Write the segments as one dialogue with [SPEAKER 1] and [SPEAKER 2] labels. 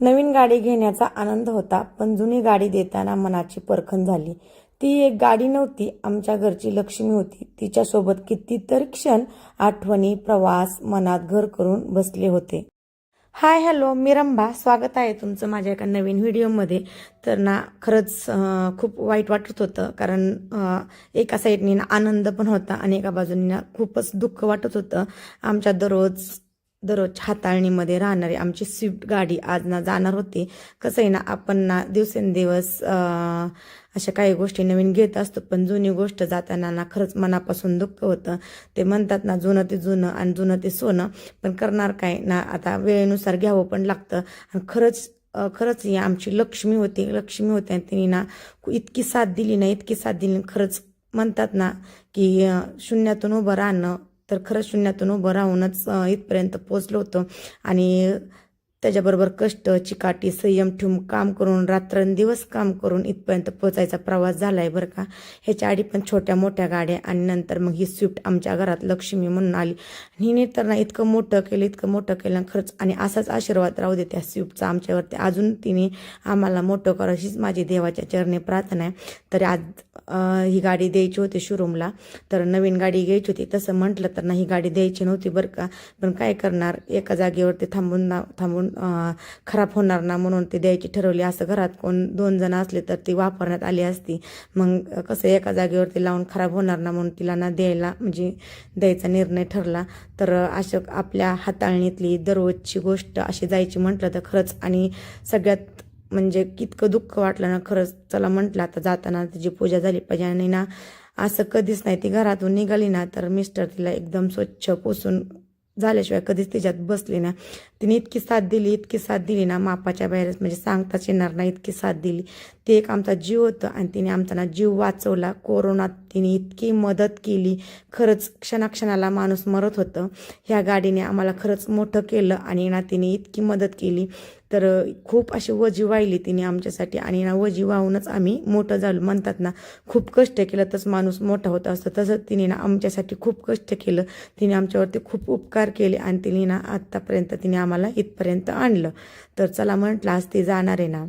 [SPEAKER 1] नवीन गाडी घेण्याचा आनंद होता पण जुनी गाडी देताना मनाची परखण झाली. ती एक गाडी नव्हती आमच्या घरची लक्ष्मी होती. तिच्यासोबत कितीतरी क्षण आठवणी प्रवास मनात घर करून बसले होते. हाय हॅलो मी रंभा. स्वागत आहे तुमचं माझ्या एका नवीन व्हिडिओमध्ये. तर ना खरंच खूप वाईट वाटत होतं कारण एका साईडनी ना आनंद पण होता आणि एका बाजूने ना खूपच दुःख वाटत होतं. आमच्या दररोज दररोज हाताळणीमध्ये राहणारी आमची स्विफ्ट गाडी आज ना जाणार होती. कसं आहे ना आपण ना दिवसेंदिवस अशा काही गोष्टी नवीन घेत असतो पण जुनी गोष्ट जाताना ना खरंच मनापासून दुःख होतं. ते म्हणतात ना जुनं ते जुनं आणि जुनं ते सोनं पण करणार काय ना आता वेळेनुसार घ्यावं पण लागतं. आणि खरंच खरंच ही आमची लक्ष्मी होती लक्ष्मी होती आणि तिने ना इतकी साथ दिली ना इतकी साथ दिली खरंच म्हणतात ना की शून्यातून उभं राहणं तर खरंच शून्यातून उभं राहूनच इथपर्यंत पोचलो होतो. आणि त्याच्याबरोबर कष्ट चिकाटी संयम ठेवून काम करून रात्रंदिवस काम करून इथपर्यंत पोचायचा प्रवास झाला आहे बरं का. ह्याच्या आधी पण छोट्या मोठ्या गाड्या आणि नंतर मग ही स्विफ्ट आमच्या घरात लक्ष्मी म्हणून आली. हिने तर ना इतकं मोठं केलं इतकं मोठं केलं खर्च खरंच आणि असाच आशीर्वाद राहू दे त्या स्विफ्टचा आमच्यावरती. अजून तिने आम्हाला मोठं करा अशीच माझी देवाच्या चरणी प्रार्थना आहे. तर आज ही गाडी द्यायची होती शोरूमला तर नवीन गाडी घ्यायची होती. तसं म्हटलं तर ना ही गाडी द्यायची नव्हती बरं का. पण काय करणार? एका जागेवरती थांबून ना थांबून खराब होणार ना म्हणून ती द्यायची ठरवली. असं घरात कोण दोन जण असले तर ती वापरण्यात आली असती. मग कसं एका जागेवरती लावून खराब होणार ना म्हणून तिला ना द्यायला म्हणजे द्यायचा निर्णय ठरला. तर अशा आपल्या हाताळणीतली दररोजची गोष्ट अशी जायची म्हटलं तर खरंच आणि सगळ्यात म्हणजे कितकं दुःख वाटलं ना खरंच चला म्हटलं आता जाताना तिची पूजा झाली पाहिजे आणि ना असं कधीच नाही ती घरातून निघाली ना तर मिस्टर तिला एकदम स्वच्छ पुसून झाल्याशिवाय कधीच तिच्यात बसली ना. तिने इतकी साथ दिली इतकी साथ दिली ना मापाच्या बाहेरच म्हणजे सांगताच येणार नाही इतकी साथ दिली. ते एक आमचा जीव होतं आणि तिने आमचा ना जीव वाचवला. कोरोनात तिने इतकी मदत केली. खरंच क्षणाक्षणाला माणूस मरत होतं. ह्या गाडीने आम्हाला खरंच मोठं केलं आणि ना तिने इतकी मदत केली. तर खूप अशी वजी वाहिली तिने आमच्यासाठी आणि ना वजी वाहूनच आम्ही मोठं झालो. म्हणतात ना खूप कष्ट केलं तस माणूस मोठा होत असतं. तसंच तिने ना आमच्यासाठी खूप कष्ट केलं. तिने आमच्यावरती खूप उपकार केले आणि तिने ना आत्तापर्यंत तिने आम्हाला इथपर्यंत आणलं. तर चला म्हटलं आज ती जाणार आहे ना.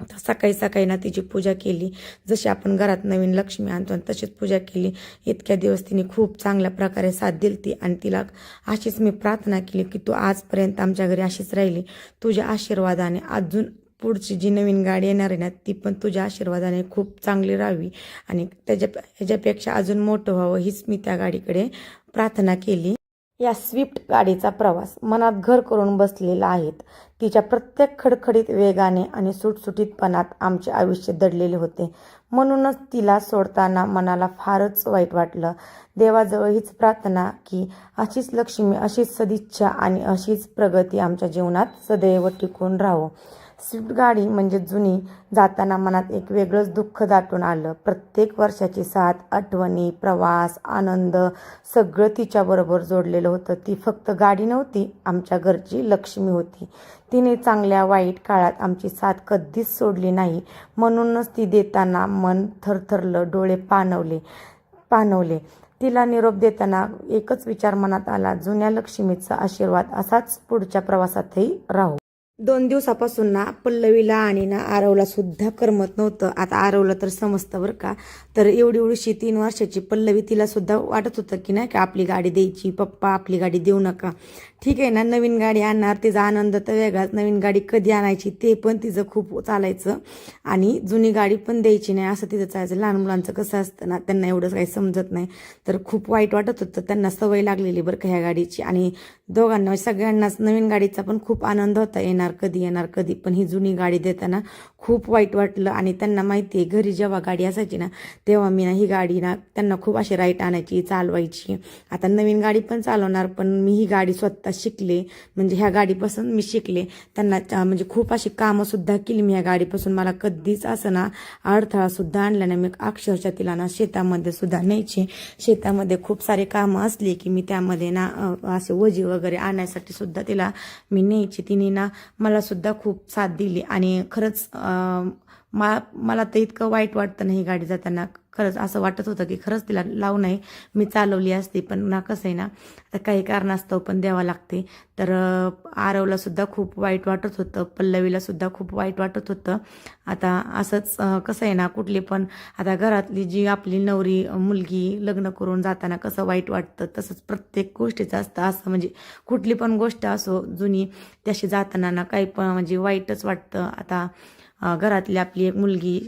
[SPEAKER 1] तर सकाळी सकाळी ना तिची पूजा केली. जशी आपण घरात नवीन लक्ष्मी आणतो आणि तशीच पूजा केली. इतक्या दिवस तिने खूप चांगल्या प्रकारे साथ दिली ती आणि तिला अशीच मी प्रार्थना केली की तू आजपर्यंत आमच्या घरी अशीच राहिली. तुझ्या आशीर्वादाने अजून पुढची जी नवीन गाडी येणार आहे ना ती पण तुझ्या आशीर्वादाने खूप चांगली राहावी. आणि त्याच्या ह्याच्यापेक्षा अजून मोठं व्हावं हीच मी त्या गाडीकडे प्रार्थना केली. या स्विफ्ट गाडीचा प्रवास मनात घर करून बसलेला आहेत. तिच्या प्रत्येक खडखडीत वेगाने आणि सुटसुटीतपणात आमचे आयुष्य दडलेले होते. म्हणूनच तिला सोडताना मनाला फारच वाईट वाटलं. देवाजवळ हीच प्रार्थना की अशीच लक्ष्मी अशीच सदिच्छा आणि अशीच प्रगती आमच्या जीवनात सदैव टिकून राहो. स्विफ्ट गाडी म्हणजे जुनी जाताना मनात एक वेगळंच दुःख दाटून आलं. प्रत्येक वर्षाची साथ आठवणी प्रवास आनंद सगळं तिच्याबरोबर जोडलेलं होतं. ती फक्त गाडी नव्हती आमच्या घरची लक्ष्मी होती. तिने चांगल्या वाईट काळात आमची साथ कधीच सोडली नाही. म्हणूनच ती देताना मन थरथरलं डोळे पाणवले पाणवले तिला निरोप देताना एकच विचार मनात आला जुन्या लक्ष्मीचा आशीर्वाद असाच पुढच्या प्रवासातही राहू. दोन दिवसापासून ना पल्लवीला आणि ना आरवला सुद्धा करमत नव्हतं. आता आरवलं तर समजतं बरं का. तर एवढी एवढीशी तीन वर्षाची पल्लवी तिला सुद्धा वाटत होतं की नाही का आपली गाडी द्यायची पप्पा आपली गाडी देऊ नका. ठीक आहे ना नवीन गाडी आणणार तिचा आनंद तर वेगळाच. नवीन गाडी कधी आणायची ते पण तिचं खूप चालायचं. आणि जुनी गाडी पण द्यायची नाही असं तिचं चालायचं. लहान मुलांचं कसं असतं ना त्यांना एवढं काही समजत नाही. तर खूप वाईट वाटत होतं. त्यांना सवय लागलेली बरं का ह्या गाडीची. आणि दोघांना म्हणजे सगळ्यांनाच नवीन गाडीचा पण खूप आनंद होता. येणार कधी येणार कधी. पण ही जुनी गाडी देताना खूप वाईट वाटलं. आणि त्यांना माहिती आहे घरी जेव्हा गाडी असायची ना तेव्हा मी ना ही गाडी ना त्यांना खूप अशी राईट आणायची चालवायची. आता नवीन गाडी पण चालवणार पण मी ही गाडी स्वतः शिकले. म्हणजे ह्या गाडीपासून मी शिकले. त्यांना म्हणजे खूप अशी कामंसुद्धा केली मी ह्या गाडीपासून. मला कधीच असं ना अडथळासुद्धा आणला नाही. मी अक्षरशः तिला ना शेतामध्ये सुद्धा न्यायची. शेतामध्ये खूप सारे कामं असली की मी त्यामध्ये ना असे वजी वगैरे आणण्यासाठी सुद्धा तिला मी न्यायची. तिने ना मलासुद्धा खूप साथ दिली. आणि खरंच मा मला तर इतकं वाईट वाटतं ना ही गाडी जाताना. खरंच असं वाटत होतं की खरंच तिला लावू नये. मी चालवली असती पण ना कसं आहे ना आता काही कारणास्तव पण द्यावं लागते. तर आरवला सुद्धा खूप वाईट वाटत होतं पल्लवीला सुद्धा खूप वाईट वाटत होतं. आता असंच कसं आहे ना कुठली पण आता घरातली जी आपली नवरी मुलगी लग्न करून जाताना कसं वाईट वाटतं तसंच प्रत्येक गोष्टीचं असतं. असं म्हणजे कुठली पण गोष्ट असो जुनी त्याशी जाताना ना काही पण म्हणजे वाईटच वाटतं. आता घरातली आपली एक मुलगी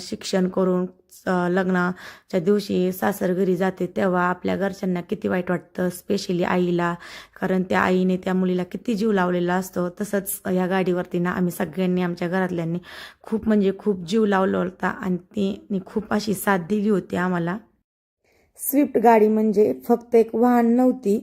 [SPEAKER 1] शिक्षण करून लग्नाच्या दिवशी सासर घरी जाते तेव्हा आपल्या घरच्यांना किती वाईट वाटतं स्पेशली आईला. कारण त्या आईने त्या मुलीला किती जीव लावलेला असतो. तसंच या गाडीवरती ना आम्ही सगळ्यांनी आमच्या घरातल्यांनी खूप म्हणजे खूप जीव लावला होता आणि तिने खूप अशी साथ दिली होती आम्हाला. स्विफ्ट गाडी म्हणजे फक्त एक वाहन नव्हती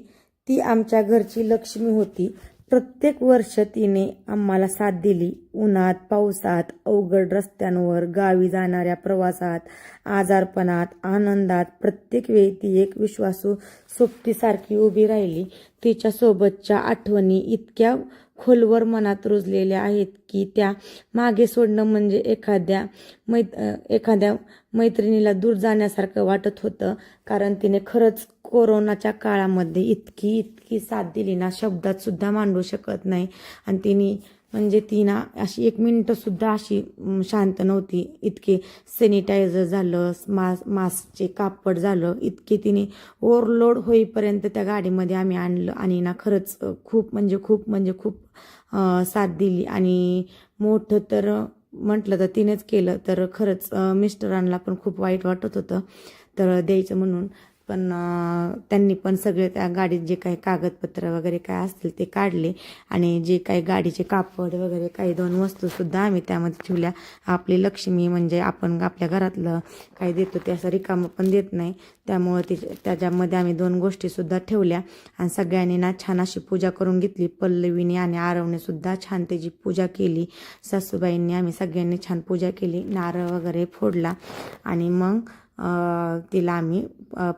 [SPEAKER 1] ती आमच्या घरची लक्ष्मी होती. प्रत्येक वर्ष तिने आम्हाला साथ दिली. उन्हात पावसात अवघड रस्त्यांवर गावी जाणाऱ्या प्रवासात आजारपणात आनंदात प्रत्येक वेळी ती एक विश्वासू सोबतीसारखी उभी राहिली. तिच्यासोबतच्या आठवणी इतक्या खोलवर मनात रुजलेल्या आहेत की त्या मागे सोडणं म्हणजे एखाद्या मैत एखाद्या मैत्रिणीला दूर जाण्यासारखं वाटत होतं. कारण तिने खरंच कोरोनाच्या काळामध्ये इतकी इतकी साथ दिली ना शब्दात सुद्धा मांडू शकत नाही. आणि तिने म्हणजे ती ना अशी एक मिनटंसुद्धा अशी शांत नव्हती. इतके सॅनिटायझर झालं मास मास्कचे कापड झालं इतके तिने ओव्हरलोड होईपर्यंत त्या गाडीमध्ये आम्ही आणलं. आणि ना खरंच खूप म्हणजे खूप म्हणजे खूप साथ दिली. आणि मोठं तर म्हटलं तर तिनेच केलं. तर खरंच मिस्टरांना पण खूप वाईट वाटत होतं. तर द्यायचं म्हणून. पण त्यांनी पण सगळे त्या गाडीत जे काही कागदपत्र वगैरे काय असतील ते काढले. आणि जे काही गाडीचे कापड वगैरे काही दोन वस्तूसुद्धा आम्ही त्यामध्ये ठेवल्या. आपली लक्ष्मी म्हणजे आपण आपल्या घरातलं काही देतो ते असं रिकामं पण देत नाही. त्यामुळं ते त्याच्यामध्ये आम्ही दोन गोष्टीसुद्धा ठेवल्या. आणि सगळ्यांनी ना छान अशी पूजा करून घेतली. पल्लवीने आणि आरवने सुद्धा छान त्याची पूजा केली. सासूबाईंनी आम्ही सगळ्यांनी छान पूजा केली. नारळ वगैरे फोडला. आणि मग तिला आम्ही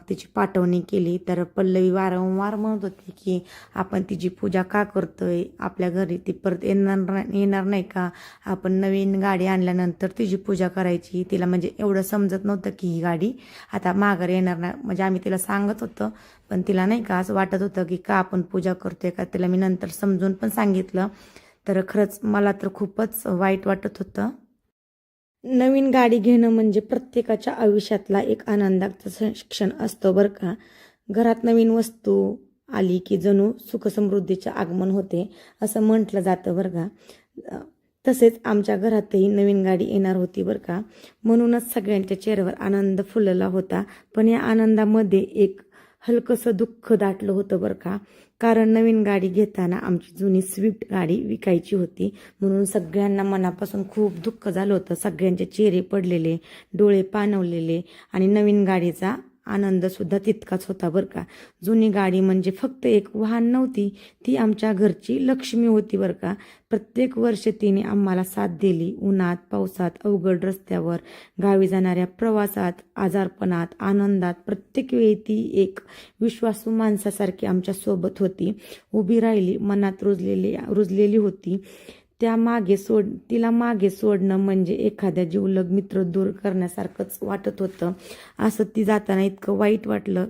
[SPEAKER 1] तिची पाठवणी केली. तर पल्लवी वारंवार म्हणत होती की आपण तिची पूजा का करतोय? आपल्या घरी ती परत येणार येणार नाही का? आपण नवीन गाडी आणल्यानंतर तिची पूजा करायची. तिला म्हणजे एवढं समजत नव्हतं की ही गाडी आता माघार येणार नाही. म्हणजे आम्ही तिला सांगत होतो पण तिला नाही का असं वाटत होतं की का आपण पूजा करतोय का? तिला मी नंतर समजून पण सांगितलं. तर खरंच मला तर खूपच वाईट वाटत होतं. नवीन गाडी घेणं म्हणजे प्रत्येकाच्या आयुष्यातला एक आनंदाचा क्षण असतो बरं का. घरात नवीन वस्तू आली की जणू सुखसमृद्धीचे आगमन होते असं म्हटलं जातं बरं का. तसेच आमच्या घरातही नवीन गाडी येणार होती बरं का. म्हणूनच सगळ्यांच्या चेहऱ्यावर आनंद फुलला होता. पण या आनंदामध्ये एक हलकंसं दुःख दाटलं होतं बरं का. कारण नवीन गाडी घेताना आमची जुनी स्विफ्ट गाडी विकायची होती. म्हणून सगळ्यांना मनापासून खूप दुःख झालं होतं. सगळ्यांचे चेहरे पडलेले डोळे पाणवलेले आणि नवीन गाडीचा आनंद सुद्धा तितकाच होता बरं का. जुनी गाडी म्हणजे फक्त एक वाहन नव्हती ती आमच्या घरची लक्ष्मी होती बरं का. प्रत्येक वर्ष तिने आम्हाला साथ दिली उन्हात पावसात अवघड रस्त्यावर गावी जाणाऱ्या प्रवासात आजारपणात आनंदात. प्रत्येक वेळी ती एक विश्वासू माणसासारखी आमच्यासोबत होती उभी राहिली मनात रुजलेली रुजलेली होती. त्या मागे सोड तिला मागे सोडणं म्हणजे एखाद्या जीवलग मित्र दूर करण्यासारखंच वाटत होतं. असं ती जाताना इतकं वाईट वाटलं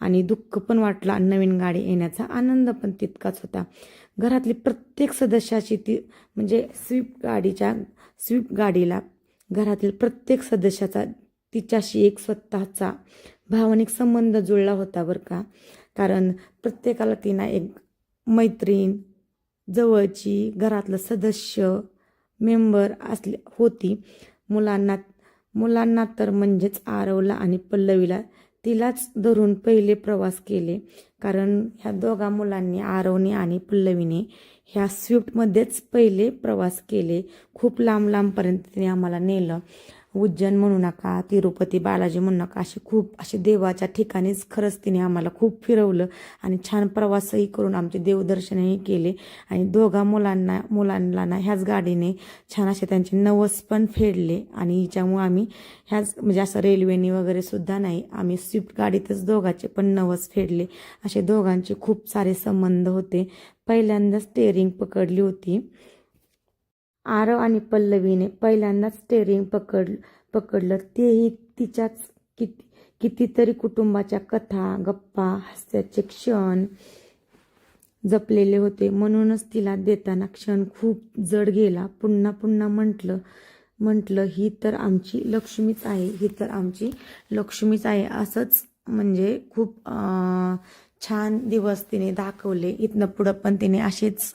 [SPEAKER 1] आणि दुःख पण वाटलं आणि नवीन गाडी येण्याचा आनंद पण तितकाच होता. घरातली प्रत्येक सदस्याची ती म्हणजे स्विफ्ट गाडीच्या स्विफ्ट गाडीला घरातील प्रत्येक सदस्याचा तिच्याशी एक स्वतःचा भावनिक संबंध जुळला होता बरं का? कारण प्रत्येकाला तिनं एक मैत्रीण जवळची घरातलं सदस्य मेंबर असले होती. मुलांना मुलांना तर म्हणजेच आरवला आणि पल्लवीला तिलाच धरून पहिले प्रवास केले. कारण ह्या दोघा मुलांनी आरवने आणि पल्लवीने ह्या स्विफ्टमध्येच पहिले प्रवास केले. खूप लांब लांबपर्यंत तिने आम्हाला नेलं. उज्जैन म्हणू नका तिरुपती बालाजी म्हणू नका असे खूप असे देवाच्या ठिकाणीच खरंच तिने आम्हाला खूप फिरवलं आणि छान प्रवासही करून आमचे देवदर्शनही केले. आणि दोघा मुलांना मुलांना ना ह्याच गाडीने छान असे त्यांचे नवस पण फेडले आणि हिच्यामुळे आम्ही ह्याच म्हणजे असं रेल्वेने वगैरे सुद्धा नाही आम्ही स्विफ्ट गाडीतच दोघांचे पण नवस फेडले. असे दोघांचे खूप सारे संबंध होते. पहिल्यांदा स्टेअरिंग पकडली होती. आरव आणि पल्लवीने पहिल्यांदाच स्टेरिंग पकड पकडलं. तेही तिच्याच किती कितीतरी कुटुंबाच्या कथा गप्पा हास्याचे क्षण जपलेले होते. म्हणूनच तिला देताना क्षण खूप जड गेला. पुन्हा पुन्हा म्हटलं म्हटलं ही तर आमची लक्ष्मीच आहे. ही तर आमची लक्ष्मीच आहे. असंच म्हणजे खूप छान दिवस तिने दाखवले. इथनं पुढं पण तिने असेच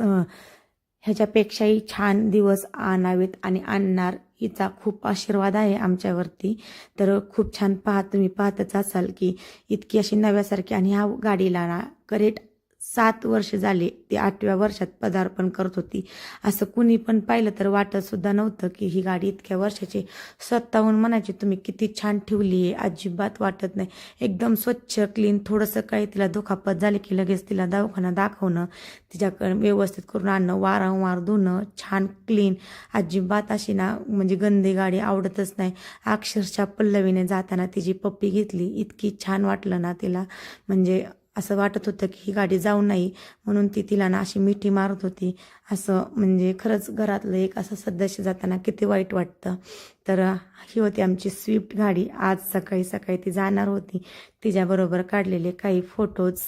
[SPEAKER 1] ह्याच्यापेक्षाही छान दिवस आणावेत आणि आणणार हिचा खूप आशीर्वाद आहे आमच्यावरती. तर खूप छान पाहत तुम्ही पाहतच असाल की इतकी अशी नव्यासारखी आणि ह्या गाडीला ना करेट सात वर्ष झाले ती आठव्या वर्षात पदार्पण करत होती. असं कुणी पण पाहिलं तर वाटत सुद्धा नव्हतं की ही गाडी इतक्या वर्षाची स्वतःहून म्हणायची तुम्ही किती छान ठेवली आहे. अजिबात वाटत नाही. एकदम स्वच्छ क्लीन थोडंसं काही तिला दुखापत झाली की लगेच तिला दवाखाना दाखवणं तिच्याकडे व्यवस्थित करून आणणं वारंवार धुणं छान क्लीन अजिबात अशी ना म्हणजे गंदी गाडी आवडतच नाही. अक्षरशः पल्लवीने जाताना तिची पप्पी घेतली. इतकी छान वाटलं ना तिला. म्हणजे असं वाटत होतं की ही गाडी जाऊ नाही म्हणून ती तिला ना अशी मिठी मारत होती. असं म्हणजे खरंच घरातलं एक असं सदस्य जाताना किती वाईट वाटतं. तर ही होती आमची स्विफ्ट गाडी. आज सकाळी सकाळी ती जाणार होती. तिच्याबरोबर काढलेले काही फोटोज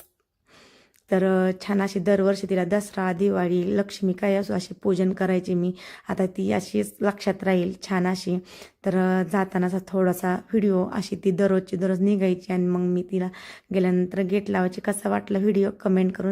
[SPEAKER 1] तर छान अशी दरवर्षी तिला दसरा दिवाळी लक्ष्मी काय असो अशी पूजन करायची मी. आता ती अशीच लक्षात राहील छान अशी. तर जातानाचा थोडासा व्हिडिओ अशी ती दररोजची दररोज निघायची आणि मग मी तिला गेल्यानंतर गेट लावायची. कसा वाटला व्हिडिओ? कमेंट करून